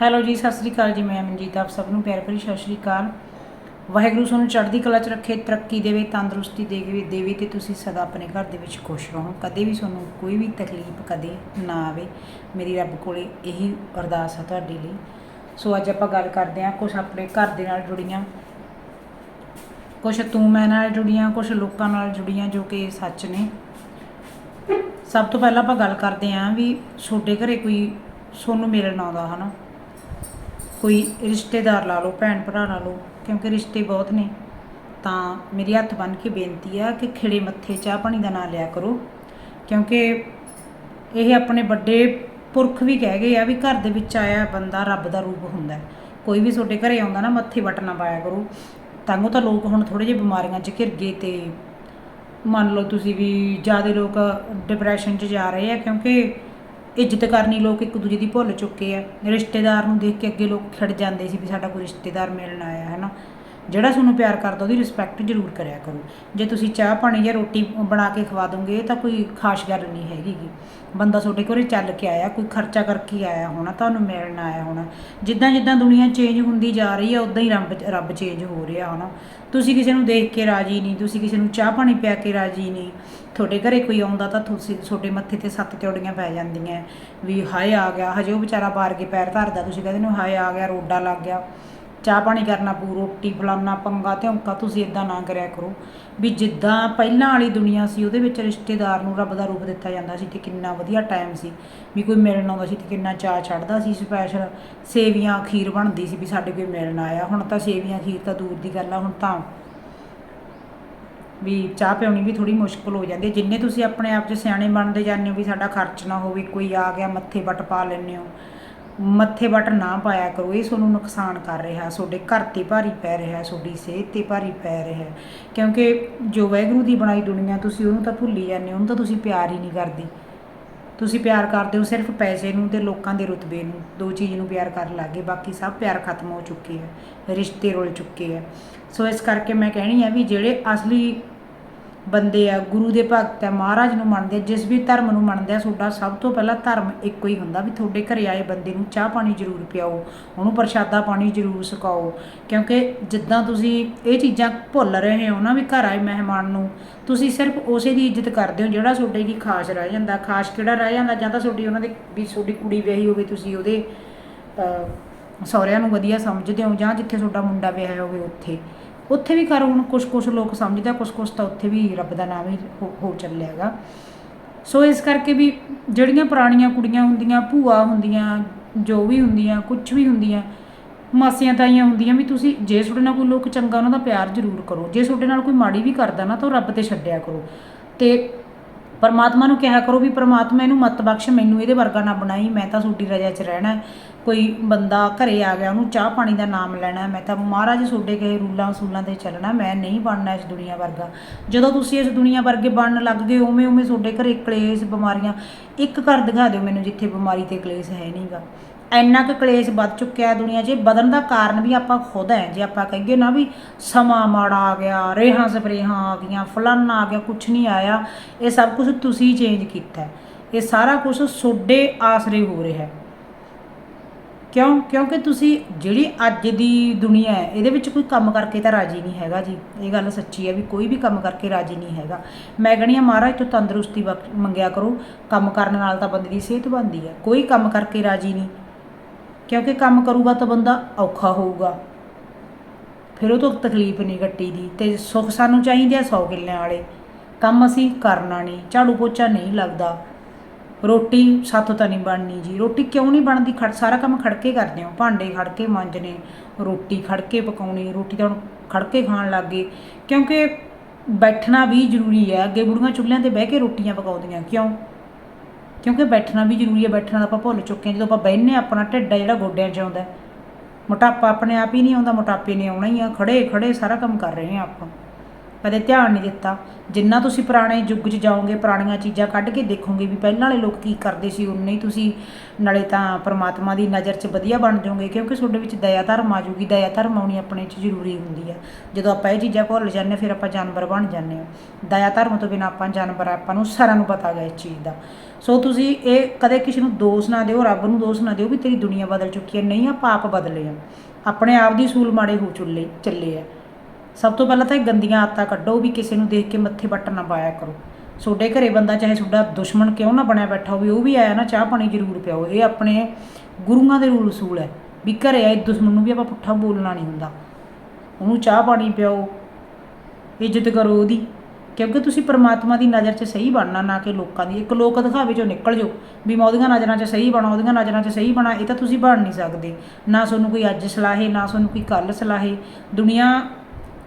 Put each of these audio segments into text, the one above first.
Hello ਜੀ, ਸਤਿ ਸ੍ਰੀ ਅਕਾਲ ਜੀ। ਮੈਂ ਮਨਜੀਤ ਆਪ ਸਭ ਨੂੰ ਪਿਆਰ ਭਰੀ ਸਤਿ ਸ੍ਰੀ ਅਕਾਲ। ਵਾਹਿਗੁਰੂ ਤੁਹਾਨੂੰ ਚੜ੍ਹਦੀ ਕਲਾ 'ਚ ਰੱਖੇ, ਤਰੱਕੀ ਦੇਵੇ, ਤੰਦਰੁਸਤੀ ਦੇਵੇ ਦੇਵੇ ਤੇ ਤੁਸੀਂ ਸਦਾ ਆਪਣੇ ਘਰ ਦੇ ਵਿੱਚ ਖੁਸ਼ ਰਹੋ। ਕਦੇ ਵੀ ਤੁਹਾਨੂੰ ਕੋਈ ਵੀ ਤਕਲੀਫ ਕਦੇ ਨਾ ਆਵੇ। ਮੇਰੀ ਰੱਬ ਕੋਲੇ ਇਹੀ ਅਰਦਾਸ ਆ ਤੁਹਾਡੇ ਲਈ। ਸੋ ਅੱਜ ਆਪਾਂ ਗੱਲ ਕਰਦੇ ਹਾਂ ਕੁਝ ਆਪਣੇ ਘਰ ਦੇ ਨਾਲ ਜੁੜੀਆਂ। ਕੁਝ ਤੂੰ ਮੈਂ ਨਾਲ ਜੁੜੀਆਂ ਕੁਝ ਲੋਕਾਂ ਨਾਲ ਜੁੜੀਆਂ ਜੋ ਕਿ ਸੱਚ ਨੇ। ਸਭ ਤੋਂ ਪਹਿਲਾਂ ਆਪਾਂ ਗੱਲ ਕਰਦੇ ਹਾਂ ਵੀ ਛੋਟੇ ਘਰੇ ਕੋਈ ਸੋਨੂੰ ਮਿਲਣ ਆਉਂਦਾ, ਹਨਾ? ਕੋਈ ਰਿਸ਼ਤੇਦਾਰ ਲਾ ਲਓ, ਭੈਣ ਭਰਾ ਲਾ ਲਓ, ਕਿਉਂਕਿ ਰਿਸ਼ਤੇ ਬਹੁਤ ਨੇ, ਤਾਂ ਮੇਰੀ ਹੱਥ ਬੰਨ ਕੇ ਬੇਨਤੀ ਆ ਕਿ ਖਿੜੇ ਮੱਥੇ ਚਾਹ ਪਾਣੀ ਦਾ ਨਾਂ ਲਿਆ ਕਰੋ, ਕਿਉਂਕਿ ਇਹ ਆਪਣੇ ਵੱਡੇ ਪੁਰਖ ਵੀ ਕਹਿ ਗਏ ਆ ਵੀ ਘਰ ਦੇ ਵਿੱਚ ਆਇਆ ਬੰਦਾ ਰੱਬ ਦਾ ਰੂਪ ਹੁੰਦਾ ਕੋਈ ਵੀ ਤੁਹਾਡੇ ਘਰੇ ਆਉਂਦਾ ਨਾ, ਮੱਥੇ ਵੱਟ ਨਾ ਪਾਇਆ ਕਰੋ। ਤਾਂਗੋ ਤਾਂ ਲੋਕ ਹੁਣ ਥੋੜੇ ਜਿਹੇ ਬਿਮਾਰੀਆਂ 'ਚ ਘਿਰ ਗਏ ਤੇ ਮੰਨ ਲਓ ਤੁਸੀਂ ਵੀ ਜ਼ਿਆਦਾ ਲੋਕ ਡਿਪਰੈਸ਼ਨ 'ਚ ਜਾ ਰਹੇ ਆ, ਕਿਉਂਕਿ ਇੱਜ਼ਤ ਕਰਨੀ ਲੋਕ ਇੱਕ ਦੂਜੇ ਦੀ ਭੁੱਲ ਚੁੱਕੇ ਆ। ਰਿਸ਼ਤੇਦਾਰ ਨੂੰ ਦੇਖ ਕੇ ਅੱਗੇ ਲੋਕ ਖਿੜ ਜਾਂਦੇ ਸੀ ਵੀ ਸਾਡਾ ਕੋਈ ਰਿਸ਼ਤੇਦਾਰ ਮਿਲਣ ਆਇਆ ਹੈ। ਜਿਹੜਾ ਤੁਹਾਨੂੰ ਪਿਆਰ ਕਰਦਾ ਉਹਦੀ ਰਿਸਪੈਕਟ ਜ਼ਰੂਰ ਕਰਿਆ ਕਰੋ। ਜੇ ਤੁਸੀਂ ਚਾਹ ਪਾਣੀ ਜਾਂ ਰੋਟੀ ਬਣਾ ਕੇ ਖਵਾ ਦੋਗੇ, ਤਾਂ ਕੋਈ ਖਾਸ ਗੱਲ ਨਹੀਂ ਹੈਗੀ ਬੰਦਾ ਤੁਹਾਡੇ ਘਰੇ ਚੱਲ ਕੇ ਆਇਆ, ਕੋਈ ਖਰਚਾ ਕਰਕੇ ਆਇਆ ਹੋਣਾ, ਤੁਹਾਨੂੰ ਮਿਲਣ ਆਇਆ ਹੋਣਾ। ਜਿੱਦਾਂ ਜਿੱਦਾਂ ਦੁਨੀਆ ਚੇਂਜ ਹੁੰਦੀ ਜਾ ਰਹੀ ਹੈ ਉਦਾਂ ਹੀ ਰੱਬ ਰੱਬ ਚੇਂਜ ਹੋ ਰਿਹਾ ਹੋਣਾ ਤੁਸੀਂ ਕਿਸੇ ਨੂੰ ਦੇਖ ਕੇ ਰਾਜੀ ਨਹੀਂ, ਤੁਸੀਂ ਕਿਸੇ ਨੂੰ ਚਾਹ ਪਾਣੀ ਪਿਆ ਕੇ ਰਾਜੀ ਨਹੀਂ। ਤੁਹਾਡੇ ਘਰੇ ਕੋਈ ਆਉਂਦਾ ਤਾਂ ਤੁਸੀਂ, ਤੁਹਾਡੇ ਮੱਥੇ ਤੇ ਸੱਤ ਚੌੜੀਆਂ ਪੈ ਜਾਂਦੀਆਂ। ਵੀ ਹਾਏ ਆ ਗਿਆ, ਹਜੇ ਉਹ ਵਿਚਾਰਾ ਬਾਰ ਕੇ ਪੈਰ ਧਰਦਾ, ਤੁਸੀਂ ਕਹਿੰਦੇ ਨੂੰ ਹਾਏ ਆ ਗਿਆ, ਰੋਡਾ ਲੱਗ ਗਿਆ। ਚਾਹ ਪਾਣੀ ਕਰਨਾ ਪੂ ਰੋਟੀ ਫਲਾਨਾ ਪੰਗਾ ਧੌਂਕਾ, ਤੁਸੀਂ ਇਦਾਂ ਨਾ ਕਰਿਆ ਕਰੋ। ਵੀ ਜਿੱਦਾਂ ਪਹਿਲਾਂ ਵਾਲੀ ਦੁਨੀਆ ਸੀ, ਉਹਦੇ ਵਿੱਚ ਰਿਸ਼ਤੇਦਾਰ ਨੂੰ ਰੱਬ ਦਾ ਰੂਪ ਦਿੱਤਾ ਜਾਂਦਾ ਸੀ ਤੇ ਕਿੰਨਾ ਵਧੀਆ ਟਾਈਮ ਸੀ। ਵੀ ਕੋਈ ਮਿਲਣ ਆਉਂਦਾ ਸੀ ਤੇ ਕਿੰਨਾ ਚਾਹ ਚੜਦਾ ਸੀ ਸਪੈਸ਼ਲ ਸੇਵੀਆਂ ਖੀਰ ਬਣਦੀ ਸੀ ਵੀ ਸਾਡੇ ਕੋਈ ਮਿਲਣ ਆਇਆ। ਹੁਣ ਤਾਂ ਸੇਵੀਆਂ ਖੀਰ ਤਾਂ ਦੂਰ ਦੀ ਗੱਲ ਆ, ਹੁਣ ਤਾਂ ਵੀ ਚਾਹ ਪਿਉਣੀ ਵੀ ਥੋੜੀ ਮੁਸ਼ਕਲ ਹੋ ਜਾਂਦੀ ਹੈ। ਜਿੰਨੇ ਤੁਸੀਂ ਆਪਣੇ ਆਪ 'ਚ ਸਿਆਣੇ ਬਣਦੇ ਜਾਂਦੇ ਹੋ ਵੀ ਸਾਡਾ ਖਰਚ ਨਾ ਹੋਵੇ, ਕੋਈ ਆ ਗਿਆ, ਮੱਥੇ ਵੱਟ ਪਾ ਲੈਂਦੇ ਹੋ। ਮੱਥੇ ਵੱਟ ਨਾ ਪਾਇਆ ਕਰੋ, ਇਹ ਤੁਹਾਨੂੰ ਨੁਕਸਾਨ ਕਰ ਰਿਹਾ, ਤੁਹਾਡੇ ਘਰ ਤੇ ਭਾਰੀ ਪੈ ਰਿਹਾ, ਤੁਹਾਡੀ ਸਿਹਤ ਤੇ ਭਾਰੀ ਪੈ ਰਿਹਾ। ਕਿਉਂਕਿ ਜੋ ਵਾਹਿਗੁਰੂ ਦੀ ਬਣਾਈ ਦੁਨੀਆ, ਤੁਸੀਂ ਉਹਨੂੰ ਤਾਂ ਭੁੱਲੀ ਜਾਂਦੇ ਹੋ, ਉਹਨੂੰ ਤਾਂ ਤੁਸੀਂ ਪਿਆਰ ਹੀ ਨਹੀਂ ਕਰਦੇ। ਤੁਸੀਂ ਪਿਆਰ ਕਰਦੇ ਹੋ ਸਿਰਫ ਪੈਸੇ ਨੂੰ ਤੇ ਲੋਕਾਂ ਦੇ ਰੁਤਬੇ ਨੂੰ, ਦੋ ਚੀਜ਼ ਨੂੰ ਪਿਆਰ ਕਰਨ ਲੱਗੇ, ਬਾਕੀ ਸਭ ਪਿਆਰ ਖਤਮ ਹੋ ਚੁੱਕੇ ਹੈ ਰਿਸ਼ਤੇ ਰੁਲ ਚੁੱਕੇ ਹੈ ਸੋ ਇਸ ਕਰਕੇ ਮੈਂ ਕਹਿਣੀ ਆ ਵੀ ਜਿਹੜੇ ਅਸਲੀ ਬੰਦੇ ਆ, ਗੁਰੂ ਦੇ ਭਗਤ ਆ, ਮਹਾਰਾਜ ਨੂੰ ਮੰਨਦੇ ਆ, ਜਿਸ ਵੀ ਧਰਮ ਨੂੰ ਮੰਨਦੇ ਆ ਤੁਹਾਡਾ ਸਭ ਤੋਂ ਪਹਿਲਾਂ ਧਰਮ ਇੱਕੋ ਹੀ ਹੁੰਦਾ ਵੀ ਤੁਹਾਡੇ ਘਰੇ ਆਏ ਬੰਦੇ ਨੂੰ ਚਾਹ ਪਾਣੀ ਜ਼ਰੂਰ ਪਿਆਓ, ਉਹਨੂੰ ਪ੍ਰਸ਼ਾਦਾ ਪਾਣੀ ਜ਼ਰੂਰ ਛਕਾਓ ਕਿਉਂਕਿ ਜਿੱਦਾਂ ਤੁਸੀਂ ਇਹ ਚੀਜ਼ਾਂ ਭੁੱਲ ਰਹੇ ਹੋ ਨਾ ਵੀ ਘਰ ਆਏ ਮਹਿਮਾਨ ਨੂੰ, ਤੁਸੀਂ ਸਿਰਫ ਉਸੇ ਦੀ ਇੱਜ਼ਤ ਕਰਦੇ ਹੋ ਜਿਹੜਾ ਤੁਹਾਡੇ ਕੀ ਖਾਸ ਰਹਿ ਜਾਂਦਾ। ਖਾਸ ਕਿਹੜਾ ਰਹਿ ਜਾਂਦਾ? ਜਾਂ ਤਾਂ ਤੁਹਾਡੀ ਉਹਨਾਂ ਦੇ ਵੀ ਤੁਹਾਡੀ ਕੁੜੀ ਵਿਆਹੀ ਹੋਵੇ, ਤੁਸੀਂ ਉਹਦੇ ਸਹੁਰਿਆਂ ਨੂੰ ਵਧੀਆ ਸਮਝਦੇ ਹੋ ਜਾਂ ਜਿੱਥੇ ਤੁਹਾਡਾ ਮੁੰਡਾ ਵਿਆਹਿਆ ਹੋਵੇ ਉੱਥੇ। ਉੱਥੇ ਵੀ ਕਰ ਹੁਣ ਕੁਝ ਕੁਝ ਲੋਕ ਸਮਝਦਾ ਆ ਕੁਝ ਕੁਝ ਤਾਂ ਉੱਥੇ ਵੀ ਰੱਬ ਦਾ ਨਾਮ ਹੀ ਹੋ- ਹੋ ਚੱਲਿਆ ਹੈਗਾ। ਸੋ ਇਸ ਕਰਕੇ ਵੀ ਜਿਹੜੀਆਂ ਪੁਰਾਣੀਆਂ ਕੁੜੀਆਂ ਹੁੰਦੀਆਂ, ਭੂਆ ਹੁੰਦੀਆਂ, ਜੋ ਵੀ ਹੁੰਦੀਆਂ ਕੁਝ ਵੀ ਹੁੰਦੀਆਂ, ਮਾਸੀਆਂ ਤਾਈਆਂ ਹੁੰਦੀਆਂ ਵੀ ਤੁਸੀਂ ਜੇ ਤੁਹਾਡੇ ਨਾਲ ਕੋਈ ਲੋਕ ਚੰਗਾ ਉਹਨਾਂ ਦਾ ਪਿਆਰ ਜ਼ਰੂਰ ਕਰੋ। ਜੇ ਤੁਹਾਡੇ ਨਾਲ ਕੋਈ ਮਾੜੀ ਵੀ ਕਰਦਾ ਨਾ ਤਾਂ ਉਹ ਰੱਬ ਤੇ ਛੱਡਿਆ ਕਰੋ। ਤੇ ਪਰਮਾਤਮਾ ਨੂੰ ਕਿਹਾ ਕਰੋ ਵੀ ਪਰਮਾਤਮਾ ਇਹਨੂੰ ਮਤ ਬਖਸ਼, ਮੈਨੂੰ ਇਹਦੇ ਵਰਗਾ ਨਾ ਬਣਾਈ, ਮੈਂ ਤਾਂ ਤੁਹਾਡੀ ਰਜਾ 'ਚ ਰਹਿਣਾ ਕੋਈ ਬੰਦਾ ਘਰੇ ਆ ਗਿਆ, ਉਹਨੂੰ ਚਾਹ ਪਾਣੀ ਦਾ ਨਾਮ ਲੈਣਾ ਮੈਂ ਤਾਂ ਮਹਾਰਾਜ ਤੁਹਾਡੇ ਕਹੇ ਰੂਲਾਂ ਸੂਲਾਂ ਤੇ ਚੱਲਣਾ ਮੈਂ ਨਹੀਂ ਬਣਨਾ ਇਸ ਦੁਨੀਆ ਵਰਗਾ। ਜਦੋਂ ਤੁਸੀਂ ਇਸ ਦੁਨੀਆ ਵਰਗੇ ਬਣਨ ਲੱਗ ਗਏ ਉਵੇਂ ਉਵੇਂ ਤੁਹਾਡੇ ਘਰੇ ਕਲੇਸ਼, ਬਿਮਾਰੀਆਂ, ਇੱਕ ਘਰ ਦਿਖਾ ਦਿਓ ਮੈਨੂੰ ਜਿੱਥੇ ਬਿਮਾਰੀ ਤੇ ਕਲੇਸ਼ ਹੈ ਨਹੀਂਗਾ ਇੰਨਾ ਕੁ ਕਲੇਸ਼ ਵੱਧ ਚੁੱਕਿਆ ਹੈ ਦੁਨੀਆ 'ਚ ਵਧਣ ਦਾ ਕਾਰਨ ਵੀ ਆਪਾਂ ਖੁਦ ਹੈ। ਜੇ ਆਪਾਂ ਕਹੀਏ ਨਾ ਵੀ ਸਮਾਂ ਮਾੜਾ ਆ ਗਿਆ, ਰੇਹਾਂ ਸਪਰੇਹਾਂ ਆ ਗਈਆਂ, ਫਲਾਨਾ ਆ ਗਿਆ ਕੁਝ ਨਹੀਂ ਆਇਆ, ਇਹ ਸਭ ਕੁਝ ਤੁਸੀਂ ਚੇਂਜ ਕੀਤਾ ਇਹ ਸਾਰਾ ਕੁਝ ਤੁਹਾਡੇ ਆਸਰੇ ਹੋ ਰਿਹਾ ਹੈ। ਕਿਉਂ? ਕਿਉਂਕਿ ਤੁਸੀਂ ਜਿਹੜੀ ਅੱਜ ਦੀ ਦੁਨੀਆ ਹੈ, ਇਹਦੇ ਵਿੱਚ ਕੋਈ ਕੰਮ ਕਰਕੇ ਤਾਂ ਰਾਜੀ ਨਹੀਂ ਹੈਗਾ ਜੀ। ਇਹ ਗੱਲ ਸੱਚੀ ਹੈ ਵੀ ਕੋਈ ਵੀ ਕੰਮ ਕਰਕੇ ਰਾਜੀ ਨਹੀਂ ਹੈਗਾ। ਮੈਂ ਕਹਿੰਦੀ ਆ ਮਹਾਰਾਜ ਤੋਂ ਤੰਦਰੁਸਤੀ ਮੰਗਿਆ ਕਰੋ। ਕੰਮ ਕਰਨ ਨਾਲ ਤਾਂ ਬੰਦੇ ਦੀ ਸਿਹਤ ਬਣਦੀ ਹੈ। ਕੋਈ ਕੰਮ ਕਰਕੇ ਰਾਜੀ ਨਹੀਂ। ਕਿਉਂਕਿ ਕੰਮ ਕਰੂਗਾ ਤਾਂ ਬੰਦਾ ਔਖਾ ਹੋਊਗਾ। ਫਿਰ ਉਹ ਤੋਂ ਤਕਲੀਫ ਨਹੀਂ ਕੱਟੀ ਦੀ ਤੇ ਸੁੱਖ ਸਾਨੂੰ ਚਾਹੀਦੇ ਆ 100 ਕਿੱਲਿਆਂ ਵਾਲੇ। ਕੰਮ ਅਸੀਂ ਕਰਨਾ ਨਹੀਂ, ਝਾੜੂ ਪੋਚਾ ਨਹੀਂ ਲੱਗਦਾ। ਰੋਟੀ ਸਾਥੋਂ ਤਾਂ ਨਹੀਂ ਬਣਨੀ ਜੀ। ਰੋਟੀ ਕਿਉਂ ਨਹੀਂ ਬਣਦੀ? ਖੜ, ਸਾਰਾ ਕੰਮ ਖੜਕੇ ਕਰਦੇ ਹੋ। ਭਾਂਡੇ ਖੜਕੇ ਮਾਂਜਣੇ, ਰੋਟੀ ਖੜਕੇ ਪਕਾਉਣੀ, ਰੋਟੀ ਤਾਂ ਹੁਣ ਖੜਕੇ ਖਾਣ ਲੱਗ ਗਏ। ਕਿਉਂਕਿ ਬੈਠਣਾ ਵੀ ਜ਼ਰੂਰੀ ਹੈ। ਅੱਗੇ ਬੁੜੀਆਂ ਚੁੱਲ੍ਹਿਆਂ ਤੇ ਬਹਿ ਕੇ ਰੋਟੀਆਂ ਪਕਾਉਂਦੀਆਂ। ਕਿਉਂ? ਕਿਉਂਕਿ ਬੈਠਣਾ ਵੀ ਜ਼ਰੂਰੀ ਹੈ ਬੈਠਣਾ ਤਾਂ ਆਪਾਂ ਭੁੱਲ ਚੁੱਕੇ ਹਾਂ। ਜਦੋਂ ਆਪਾਂ ਬਹਿਨੇ ਹਾਂ, ਆਪਣਾ ਢਿੱਡ ਆ ਜਿਹੜਾ ਗੋਡਿਆਂ 'ਚ ਆਉਂਦਾ ਮੋਟਾਪਾ ਆਪਣੇ ਆਪ ਹੀ ਨਹੀਂ ਆਉਂਦਾ ਮੋਟਾਪੇ ਨੇ ਆਉਣਾ ਹੀ ਆ। ਖੜੇ ਖੜੇ ਸਾਰਾ ਕੰਮ ਕਰ ਰਹੇ ਹਾਂ ਆਪਾਂ। ਕਦੇ ਧਿਆਨ ਨਹੀਂ ਦਿੱਤਾ। ਜਿੰਨਾ ਤੁਸੀਂ ਪੁਰਾਣੇ ਯੁੱਗ 'ਚ ਜਾਓਗੇ, ਪੁਰਾਣੀਆਂ ਚੀਜ਼ਾਂ ਕੱਢ ਕੇ ਦੇਖੋਗੇ ਵੀ ਪਹਿਲਾਂ ਵਾਲੇ ਲੋਕ ਕੀ ਕਰਦੇ ਸੀ, ਉਨੇ ਹੀ ਤੁਸੀਂ ਨਾਲੇ ਤਾਂ ਪ੍ਰਮਾਤਮਾ ਦੀ ਨਜ਼ਰ 'ਚ ਵਧੀਆ ਬਣ ਜਾਓਗੇ, ਕਿਉਂਕਿ ਤੁਹਾਡੇ ਵਿੱਚ ਦਇਆ ਧਰਮ ਆ ਜੂਗੀ ਦਇਆ ਧਰਮ ਆਉਣੀ ਆਪਣੇ 'ਚ ਜ਼ਰੂਰੀ ਹੁੰਦੀ ਆ। ਜਦੋਂ ਆਪਾਂ ਇਹ ਚੀਜ਼ਾਂ ਭੁੱਲ ਜਾਂਦੇ ਫਿਰ ਆਪਾਂ ਜਾਨਵਰ ਬਣ ਜਾਂਦੇ ਆ ਦਇਆ ਧਰਮ ਤੋਂ ਬਿਨਾਂ ਆਪਾਂ ਜਾਨਵਰ ਆਪਾਂ ਨੂੰ ਸਾਰਿਆਂ ਨੂੰ ਪਤਾ ਗਾ ਇਸ ਚੀਜ਼ ਦਾ। ਸੋ ਤੁਸੀਂ ਇਹ ਕਦੇ ਕਿਸੇ ਨੂੰ ਦੋਸ਼ ਨਾ ਦਿਓ, ਰੱਬ ਨੂੰ ਦੋਸ਼ ਨਾ ਦਿਓ ਵੀ ਤੇਰੀ ਦੁਨੀਆ ਬਦਲ ਚੁੱਕੀ ਹੈ, ਨਹੀਂ, ਆਪਾਂ ਆਪ ਬਦਲੇ ਆ ਆਪਣੇ ਆਪ ਦੀ ਸੂਲ ਮਾੜੇ ਹੋ ਚੁੱਲੇ, ਚੱਲੇ ਆ। ਸਭ ਤੋਂ ਪਹਿਲਾਂ ਤਾਂ ਇਹ ਗੰਦੀਆਂ ਆਦਤਾਂ ਕੱਢੋ ਵੀ ਕਿਸੇ ਨੂੰ ਦੇਖ ਕੇ ਮੱਥੇ ਵੱਟ ਨਾ ਪਾਇਆ ਕਰੋ। ਤੁਹਾਡੇ ਘਰੇ ਬੰਦਾ ਚਾਹੇ ਤੁਹਾਡਾ ਦੁਸ਼ਮਣ ਕਿਉਂ ਨਾ ਬਣਿਆ ਬੈਠਾ ਹੋਵੇ, ਉਹ ਵੀ ਆਇਆ ਨਾ ਚਾਹ ਪਾਣੀ ਜ਼ਰੂਰ ਪਿਆਓ। ਇਹ ਆਪਣੇ ਗੁਰੂਆਂ ਦੇ ਰੂਲ ਅਸੂਲ ਹੈ ਵੀ ਘਰੇ ਆਏ ਦੁਸ਼ਮਣ ਨੂੰ ਵੀ ਆਪਾਂ ਪੁੱਠਾ ਬੋਲਣਾ ਨਹੀਂ ਹੁੰਦਾ। ਉਹਨੂੰ ਚਾਹ ਪਾਣੀ ਪਿਆਓ, ਇੱਜ਼ਤ ਕਰੋ ਉਹਦੀ। ਕਿਉਂਕਿ ਤੁਸੀਂ ਪਰਮਾਤਮਾ ਦੀ ਨਜ਼ਰ 'ਚ ਸਹੀ ਬਣਨਾ, ਨਾ ਕਿ ਲੋਕਾਂ ਦੀ। ਇੱਕ ਲੋਕ ਦਿਖਾਵੇ ਚੋਂ ਨਿਕਲ ਜਾਓ ਵੀ ਮੈਂ ਉਹਦੀਆਂ ਨਜ਼ਰਾਂ 'ਚ ਸਹੀ ਬਣਾ, ਉਹਦੀਆਂ ਨਜ਼ਰਾਂ 'ਚ ਸਹੀ ਬਣਾ, ਇਹ ਤਾਂ ਤੁਸੀਂ ਬਣ ਨਹੀਂ ਸਕਦੇ। ਨਾ ਤੁਹਾਨੂੰ ਕੋਈ ਅੱਜ ਸਲਾਹੇ, ਨਾ ਤੁਹਾਨੂੰ ਕੋਈ ਕੱਲ ਸਲਾਹੇ। ਦੁਨੀਆ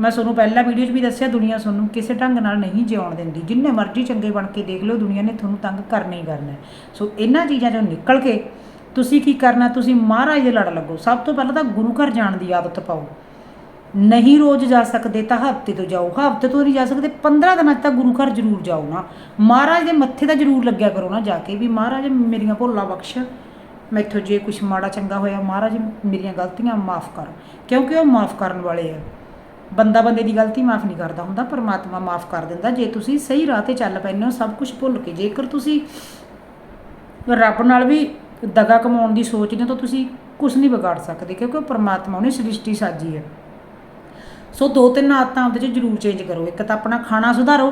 ਮੈਂ ਤੁਹਾਨੂੰ ਪਹਿਲਾਂ ਵੀਡੀਓ 'ਚ ਵੀ ਦੱਸਿਆ ਦੁਨੀਆ ਤੁਹਾਨੂੰ ਕਿਸੇ ਢੰਗ ਨਾਲ ਨਹੀਂ ਜਿਉਣ ਦਿੰਦੀ। ਜਿੰਨੇ ਮਰਜ਼ੀ ਚੰਗੇ ਬਣ ਕੇ ਦੇਖ ਲਓ, ਦੁਨੀਆ ਨੇ ਤੁਹਾਨੂੰ ਤੰਗ ਕਰਨਾ ਹੀ ਕਰਨਾ ਸੋ ਇਹਨਾਂ ਚੀਜ਼ਾਂ 'ਚੋਂ ਨਿਕਲ ਕੇ ਤੁਸੀਂ ਕੀ ਕਰਨਾ, ਤੁਸੀਂ ਮਹਾਰਾਜ ਦੇ ਲੜ ਲੱਗੋ। ਸਭ ਤੋਂ ਪਹਿਲਾਂ ਤਾਂ ਗੁਰੂ ਘਰ ਜਾਣ ਦੀ ਆਦਤ ਪਾਓ। ਨਹੀਂ ਰੋਜ਼ ਜਾ ਸਕਦੇ ਤਾਂ ਹਫ਼ਤੇ ਤੋਂ ਜਾਓ। ਹਫ਼ਤੇ ਤੋਂ ਨਹੀਂ ਜਾ ਸਕਦੇ 15 ਦਿਨਾਂ 'ਚ ਤਾਂ ਗੁਰੂ ਘਰ ਜ਼ਰੂਰ ਜਾਓ ਨਾ। ਮਹਾਰਾਜ ਦੇ ਮੱਥੇ ਤਾਂ ਜ਼ਰੂਰ ਲੱਗਿਆ ਕਰੋ ਨਾ ਜਾ ਕੇ ਵੀ, ਮਹਾਰਾਜ ਮੇਰੀਆਂ ਭੁੱਲਾਂ ਬਖਸ਼। ਮੈਥੋਂ ਜੇ ਕੁਝ ਮਾੜਾ ਚੰਗਾ ਹੋਇਆ, ਮਹਾਰਾਜ ਮੇਰੀਆਂ ਗਲਤੀਆਂ ਮਾਫ ਕਰ। ਕਿਉਂਕਿ ਉਹ ਮਾਫ ਕਰਨ ਵਾਲੇ ਆ। ਬੰਦਾ ਬੰਦੇ ਦੀ ਗਲਤੀ ਮਾਫ ਨਹੀਂ ਕਰਦਾ ਹੁੰਦਾ, ਪਰਮਾਤਮਾ ਮਾਫ ਕਰ ਦਿੰਦਾ। ਜੇ ਤੁਸੀਂ ਸਹੀ ਰਾਹ ਤੇ ਚੱਲ ਪੈਂਦੇ ਹੋ, ਸਭ ਕੁਝ ਭੁੱਲ ਕੇ, ਜੇਕਰ ਤੁਸੀਂ ਰੱਬ ਨਾਲ ਵੀ ਦਗਾ ਕਮਾਉਣ ਦੀ ਸੋਚਦੇ ਹੋ, ਤਾਂ ਤੁਸੀਂ ਕੁਝ ਨਹੀਂ ਵਿਗਾੜ ਸਕਦੇ, ਕਿਉਂਕਿ ਉਹ ਪਰਮਾਤਮਾ ਉਹਨੇ ਸ੍ਰਿਸ਼ਟੀ ਸਾਜੀ ਹੈ। ਸੋ ਦੋ ਤਿੰਨ ਆਦਤਾਂ ਆਪਦੇ ਚ ਜ਼ਰੂਰ ਚੇਂਜ ਕਰੋ। ਇੱਕ ਤਾਂ ਆਪਣਾ ਖਾਣਾ ਸੁਧਾਰੋ,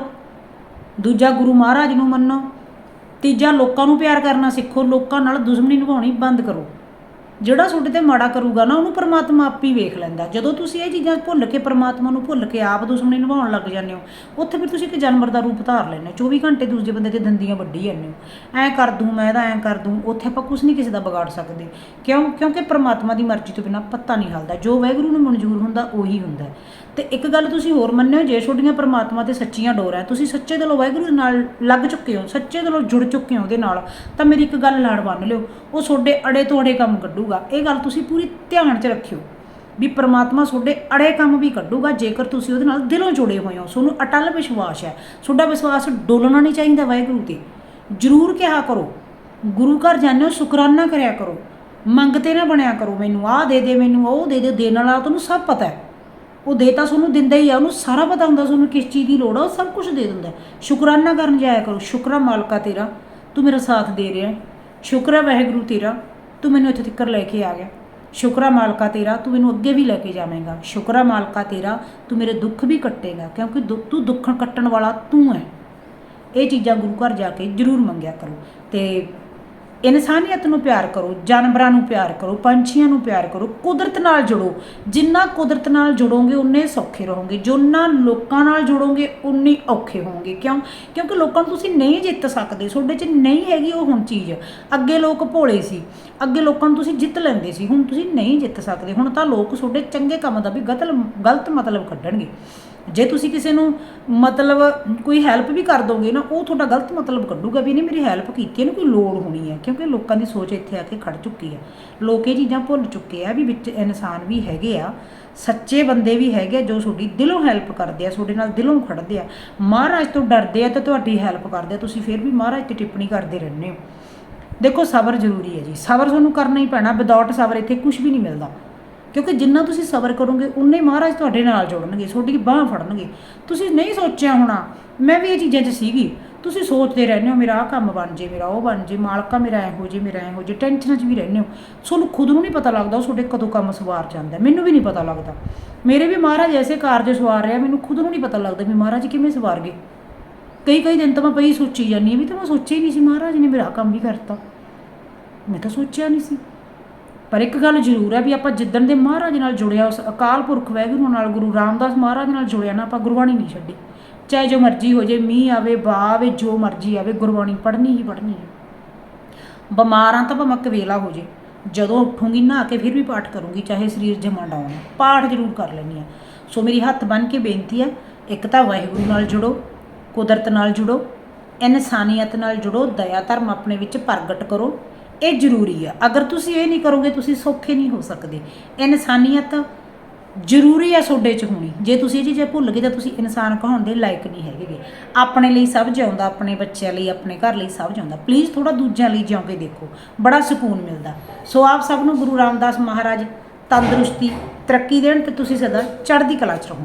ਦੂਜਾ ਗੁਰੂ ਮਹਾਰਾਜ ਨੂੰ ਮੰਨੋ, ਤੀਜਾ ਲੋਕਾਂ ਨੂੰ ਪਿਆਰ ਕਰਨਾ ਸਿੱਖੋ, ਲੋਕਾਂ ਨਾਲ ਦੁਸ਼ਮਣੀ ਨਿਭਾਉਣੀ ਬੰਦ ਕਰੋ। ਜਿਹੜਾ ਤੁਹਾਡੇ ਤੇ ਮਾੜਾ ਕਰੂਗਾ ਨਾ, ਉਹਨੂੰ ਪਰਮਾਤਮਾ ਆਪ ਹੀ ਵੇਖ ਲੈਂਦਾ। ਜਦੋਂ ਤੁਸੀਂ ਇਹ ਚੀਜ਼ਾਂ ਭੁੱਲ ਕੇ ਪਰਮਾਤਮਾ ਨੂੰ ਭੁੱਲ ਕੇ ਆਪ ਦੁਸ਼ਮਣੀ ਨਿਭਾਉਣ ਲੱਗ ਜਾਂਦੇ ਹੋ, ਉੱਥੇ ਫਿਰ ਤੁਸੀਂ ਇੱਕ ਜਾਨਵਰ ਦਾ ਰੂਪ ਧਾਰ ਲੈਂਦੇ ਹੋ। 24 ਘੰਟੇ ਦੂਜੇ ਬੰਦੇ ਤੇ ਦੰਦੀਆਂ ਵੱਢੀ ਜਾਂਦੇ ਹੋ। ਐਂ ਕਰ ਦੂੰ, ਮੈਂ ਤਾਂ ਐਂ ਕਰ ਦੂੰ, ਉੱਥੇ ਆਪਾਂ ਕੁਝ ਨਹੀਂ ਕਿਸੇ ਦਾ ਵਿਗਾੜ ਸਕਦੇ। ਕਿਉਂ? ਕਿਉਂਕਿ ਪਰਮਾਤਮਾ ਦੀ ਮਰਜ਼ੀ ਤੋਂ ਬਿਨਾਂ ਪੱਤਾ ਨਹੀਂ ਹਲਦਾ। ਜੋ ਵਾਹਿਗੁਰੂ ਨੂੰ ਮਨਜ਼ੂਰ ਹੁੰਦਾ, ਉਹੀ ਹੁੰਦਾ। ਹੈ। ਤੇ ਇੱਕ ਗੱਲ ਤੁਸੀਂ ਹੋਰ ਮੰਨਿਓ, ਜੇ ਤੁਹਾਡੀਆਂ ਪਰਮਾਤਮਾ ਤੇ ਸੱਚੀਆਂ ਡੋਰਾਂ ਹੈ, ਤੁਸੀਂ ਸੱਚੇ ਦਿਲੋਂ ਵਾਹਿਗੁਰੂ ਦੇ ਨਾਲ ਲੱਗ ਚੁੱਕੇ ਹੋ, ਸੱਚੇ ਦਿਲੋਂ ਜੁੜ ਚੁੱਕੇ ਹੋ ਉਹਦੇ ਨਾਲ, ਤਾਂ ਮੇਰੀ ਇੱਕ ਗੱਲ ਲਾੜ ਬੰਨ ਲਿਓ। ਉਹ ਤੁਹਾਡੇ ਅੜੇ ਤੋਂ ਅੜੇ ਕੰਮ ਕੱਢੂਗਾ। ਇਹ ਗੱਲ ਤੁਸੀਂ ਪੂਰੀ ਧਿਆਨ 'ਚ ਰੱਖਿਓ ਵੀ ਪ੍ਰਮਾਤਮਾ ਤੁਹਾਡੇ ਅੜੇ ਕੰਮ ਵੀ ਕੱਢੂਗਾ, ਜੇਕਰ ਤੁਸੀਂ ਉਹਦੇ ਨਾਲ ਦਿਲੋਂ ਜੁੜੇ ਹੋਏ ਹੋ। ਤੁਹਾਨੂੰ ਅਟਲ ਵਿਸ਼ਵਾਸ ਹੈ। ਤੁਹਾਡਾ ਵਿਸ਼ਵਾਸ ਡੋਲਣਾ ਨਹੀਂ ਚਾਹੀਦਾ ਵਾਹਿਗੁਰੂ ਤੇ। ਜ਼ਰੂਰ ਕਿਹਾ ਕਰੋ, ਗੁਰੂ ਘਰ ਜਾਂਦੇ ਹੋ, ਸ਼ੁਕਰਾਨਾ ਕਰਿਆ ਕਰੋ। ਮੰਗਤੇ ਨਾ ਬਣਿਆ ਕਰੋ, ਮੈਨੂੰ ਆਹ ਦੇ ਦੇ, ਮੈਨੂੰ ਉਹ ਦੇ ਦੇ, ਦੇਣ ਵਾਲਾ ਤੁਹਾਨੂੰ ਸਭ ਪਤਾ ਹੈ। ਉਹ ਦੇ ਤਾਂ ਤੁਹਾਨੂੰ ਦਿੰਦਾ ਹੀ ਆ, ਉਹਨੂੰ ਸਾਰਾ ਪਤਾ ਹੁੰਦਾ ਤੁਹਾਨੂੰ ਕਿਸ ਚੀਜ਼ ਦੀ ਲੋੜ ਆ, ਉਹ ਸਭ ਕੁਝ ਦੇ ਦਿੰਦਾ ਸ਼ੁਕਰਾਨਾ ਕਰਨ ਜਾਇਆ ਕਰੋ, ਸ਼ੁਕਰਾ ਮਾਲਕਾ ਤੇਰਾ, ਤੂੰ ਮੇਰਾ ਸਾਥ ਦੇ ਰਿਹਾ ਹੈ। ਸ਼ੁਕਰ ਹੈ ਵਾਹਿਗੁਰੂ ਤੇਰਾ। ਤੂੰ ਮੈਨੂੰ ਇੱਥੇ ਤੱਕ ਲੈ ਕੇ ਆ ਗਿਆ। ਸ਼ੁਕਰਾ ਮਾਲਕਾ ਤੇਰਾ, ਤੂੰ ਮੈਨੂੰ ਅੱਗੇ ਵੀ ਲੈ ਕੇ ਜਾਵੇਂਗਾ। ਸ਼ੁਕਰਾ ਮਾਲਕਾ ਤੇਰਾ, ਤੂੰ ਮੇਰੇ ਦੁੱਖ ਵੀ ਕੱਟੇਗਾ, ਕਿਉਂਕਿ ਦੁੱਖ ਤੂੰ ਦੁੱਖ ਕੱਟਣ ਵਾਲਾ ਤੂੰ ਹੈ ਇਹ ਚੀਜ਼ਾਂ ਗੁਰੂ ਘਰ ਜਾ ਕੇ ਜ਼ਰੂਰ ਮੰਗਿਆ ਕਰੋ। ਤੇ ਇਨਸਾਨੀਅਤ ਨੂੰ ਪਿਆਰ ਕਰੋ, ਜਾਨਵਰਾਂ ਨੂੰ ਪਿਆਰ ਕਰੋ, ਪੰਛੀਆਂ ਨੂੰ ਪਿਆਰ ਕਰੋ, ਕੁਦਰਤ ਨਾਲ ਜੁੜੋ। ਜਿੰਨਾ ਕੁਦਰਤ ਨਾਲ ਜੁੜੋਗੇ, ਉਨੇ ਸੌਖੇ ਰਹੋਗੇ। ਜਿੰਨਾ ਲੋਕਾਂ ਨਾਲ ਜੁੜੋਗੇ, ਉਨੇ ਔਖੇ ਹੋਵੋਗੇ। ਕਿਉਂ? ਕਿਉਂਕਿ ਲੋਕਾਂ ਨੂੰ ਤੁਸੀਂ ਨਹੀਂ ਜਿੱਤ ਸਕਦੇ। ਤੁਹਾਡੇ 'ਚ ਨਹੀਂ ਹੈਗੀ ਉਹ ਹੁਣ ਚੀਜ਼। ਅੱਗੇ ਲੋਕ ਭੋਲੇ ਸੀ। ਅੱਗੇ ਲੋਕਾਂ ਨੂੰ ਤੁਸੀਂ ਜਿੱਤ ਲੈਂਦੇ ਸੀ। ਹੁਣ ਤੁਸੀਂ ਨਹੀਂ ਜਿੱਤ ਸਕਦੇ। ਹੁਣ ਤਾਂ ਲੋਕ ਤੁਹਾਡੇ ਚੰਗੇ ਕੰਮ ਦਾ ਵੀ ਗਲਤ ਗਲਤ ਮਤਲਬ ਕੱਢਣਗੇ। ਜੇ ਤੁਸੀਂ ਕਿਸੇ ਨੂੰ ਮਤਲਬ ਕੋਈ ਹੈਲਪ ਵੀ ਕਰ ਦੋਗੇ ਨਾ, ਉਹ ਤੁਹਾਡਾ ਗਲਤ ਮਤਲਬ ਕੱਢੂਗਾ ਵੀ ਨਹੀਂ, ਮੇਰੀ ਹੈਲਪ ਕੀਤੀ ਇਹਨੂੰ ਕੋਈ ਲੋੜ ਹੋਣੀ ਹੈ, ਕਿਉਂਕਿ ਲੋਕਾਂ ਦੀ ਸੋਚ ਇੱਥੇ ਆ ਕੇ ਖੜ ਚੁੱਕੀ ਹੈ। ਲੋਕ ਇਹ ਚੀਜ਼ਾਂ ਭੁੱਲ ਚੁੱਕੇ ਆ ਵੀ ਵਿੱਚ ਇਨਸਾਨ ਵੀ ਹੈਗੇ ਆ, ਸੱਚੇ ਬੰਦੇ ਵੀ ਹੈਗੇ ਆ, ਜੋ ਤੁਹਾਡੀ ਦਿਲੋਂ ਹੈਲਪ ਕਰਦੇ ਆ, ਤੁਹਾਡੇ ਨਾਲ ਦਿਲੋਂ ਖੜਦੇ ਆ। ਮਹਾਰਾਜ ਤੋਂ ਡਰਦੇ ਆ ਤੇ ਤੁਹਾਡੀ ਹੈਲਪ ਕਰਦੇ ਆ, ਤੁਸੀਂ ਫਿਰ ਵੀ ਮਹਾਰਾਜ ਤੇ ਟਿੱਪਣੀ ਕਰਦੇ ਰਹਿੰਦੇ ਹੋ। ਦੇਖੋ ਸਬਰ ਜ਼ਰੂਰੀ ਹੈ ਜੀ, ਸਬਰ ਤੁਹਾਨੂੰ ਕਰਨਾ ਹੀ ਪੈਣਾ ਵਿਦਆਊਟ ਸਬਰ ਇੱਥੇ ਕੁਝ ਵੀ ਨਹੀਂ ਮਿਲਦਾ। ਕਿਉਂਕਿ ਜਿੰਨਾ ਤੁਸੀਂ ਸਬਰ ਕਰੋਗੇ, ਉਨੇ ਮਹਾਰਾਜ ਤੁਹਾਡੇ ਨਾਲ ਜੋੜਨਗੇ, ਤੁਹਾਡੀ ਬਾਹ ਫੜਨਗੇ। ਤੁਸੀਂ ਨਹੀਂ ਸੋਚਿਆ ਹੋਣਾ, ਮੈਂ ਵੀ ਇਹ ਚੀਜ਼ਾਂ 'ਚ ਸੀਗੀ। ਤੁਸੀਂ ਸੋਚਦੇ ਰਹਿੰਦੇ ਹੋ, ਮੇਰਾ ਆਹ ਕੰਮ ਬਣ ਜੇ, ਮੇਰਾ ਉਹ ਬਣ ਜੇ, ਮਾਲਕਾ ਮੇਰਾ ਐ ਹੋ ਜੇ ਮੇਰਾ ਐ ਹੋ ਜੇ ਟੈਨਸ਼ਨਾਂ 'ਚ ਵੀ ਰਹਿੰਦੇ ਹੋ। ਤੁਹਾਨੂੰ ਖੁਦ ਨੂੰ ਨਹੀਂ ਪਤਾ ਲੱਗਦਾ, ਉਹ ਤੁਹਾਡੇ ਕਦੋਂ ਕੰਮ ਸਵਾਰ ਜਾਂਦਾ। ਮੈਨੂੰ ਵੀ ਨਹੀਂ ਪਤਾ ਲੱਗਦਾ। ਮੇਰੇ ਵੀ ਮਹਾਰਾਜ ਐਸੇ ਕਾਰਜ ਸਵਾਰ ਰਿਹਾ, ਮੈਨੂੰ ਖੁਦ ਨੂੰ ਨਹੀਂ ਪਤਾ ਲੱਗਦਾ ਵੀ ਮਹਾਰਾਜ ਕਿਵੇਂ ਸਵਾਰ ਗਏ। ਕਈ ਕਈ ਦਿਨ ਤਾਂ ਮੈਂ ਪਈ ਸੋਚੀ ਜਾਂਦੀ ਹਾਂ ਵੀ ਤਾਂ ਮੈਂ ਸੋਚਿਆ ਹੀ ਨਹੀਂ ਸੀ, ਮਹਾਰਾਜ ਨੇ ਮੇਰਾ ਕੰਮ ਵੀ ਕਰਤਾ। ਮੈਂ ਤਾਂ ਸੋਚਿਆ ਨਹੀਂ ਸੀ। ਪਰ ਇੱਕ ਗੱਲ ਜ਼ਰੂਰ ਹੈ ਵੀ ਆਪਾਂ ਜਿੱਦਣ ਦੇ ਮਹਾਰਾਜ ਨਾਲ ਜੁੜਿਆ, ਉਸ ਅਕਾਲ ਪੁਰਖ ਵਾਹਿਗੁਰੂ ਨਾਲ, ਗੁਰੂ ਰਾਮਦਾਸ ਮਹਾਰਾਜ ਨਾਲ ਜੁੜਿਆ ਨਾ, ਆਪਾਂ ਗੁਰਬਾਣੀ ਨਹੀਂ ਛੱਡੀ। ਚਾਹੇ ਜੋ ਮਰਜ਼ੀ ਹੋ ਜੇ, ਮੀਂਹ ਆਵੇ ਬਾ ਆਵੇ, ਜੋ ਮਰਜ਼ੀ ਆਵੇ, ਗੁਰਬਾਣੀ ਪੜ੍ਹਨੀ ਹੀ ਪੜ੍ਹਨੀ ਹੈ। ਬਿਮਾਰਾਂ ਤਾਂ ਭਾਵੇਂ ਕਵੇਲਾ ਹੋ ਜੇ, ਜਦੋਂ ਉੱਠੂੰਗੀ, ਨਹਾ ਕੇ ਫਿਰ ਵੀ ਪਾਠ ਕਰੂੰਗੀ, ਚਾਹੇ ਸਰੀਰ ਜਮਾ ਡਾਊਨ ਪਾਠ ਜ਼ਰੂਰ ਕਰ ਲੈਣੀ ਆ ਸੋ ਮੇਰੀ ਹੱਥ ਬੰਨ ਕੇ ਬੇਨਤੀ ਹੈ, ਇੱਕ ਤਾਂ ਵਾਹਿਗੁਰੂ ਨਾਲ ਜੁੜੋ, ਕੁਦਰਤ ਨਾਲ ਜੁੜੋ, ਇਨਸਾਨੀਅਤ ਨਾਲ ਜੁੜੋ, ਦਇਆ ਧਰਮ ਆਪਣੇ ਵਿੱਚ ਪ੍ਰਗਟ ਕਰੋ ਇਹ ਜ਼ਰੂਰੀ ਆ। ਅਗਰ ਤੁਸੀਂ ਇਹ ਨਹੀਂ ਕਰੋਗੇ, ਤੁਸੀਂ ਸੌਖੇ ਨਹੀਂ ਹੋ ਸਕਦੇ। ਇਨਸਾਨੀਅਤ ਜ਼ਰੂਰੀ ਆ ਤੁਹਾਡੇ ਚ ਹੋਣੀ। ਜੇ ਤੁਸੀਂ ਇਹ ਚੀਜ਼ਾਂ ਭੁੱਲ ਗਏ ਤਾਂ ਤੁਸੀਂ ਇਨਸਾਨ ਕਹਾਉਣ ਦੇ ਲਾਇਕ ਨਹੀਂ ਹੈਗੇ। ਆਪਣੇ ਲਈ ਸਭ ਜਿਉਂਦਾ, ਆਪਣੇ ਬੱਚਿਆਂ ਲਈ, ਆਪਣੇ ਘਰ ਲਈ ਸਭ ਜਿਉਂਦਾ। ਪਲੀਜ਼ ਥੋੜਾ ਦੂਜਿਆਂ ਲਈ ਜਿਉਂ ਕੇ ਦੇਖੋ। ਬੜਾ ਸਕੂਨ ਮਿਲਦਾ। ਸੋ ਆਪ ਸਭ ਨੂੰ ਗੁਰੂ ਰਾਮਦਾਸ ਮਹਾਰਾਜ ਤੰਦਰੁਸਤੀ, ਤਰੱਕੀ ਦੇਣ ਤੇ ਤੁਸੀਂ ਸਦਾ ਚੜ੍ਹਦੀ ਕਲਾ ਚ ਰਹੋ।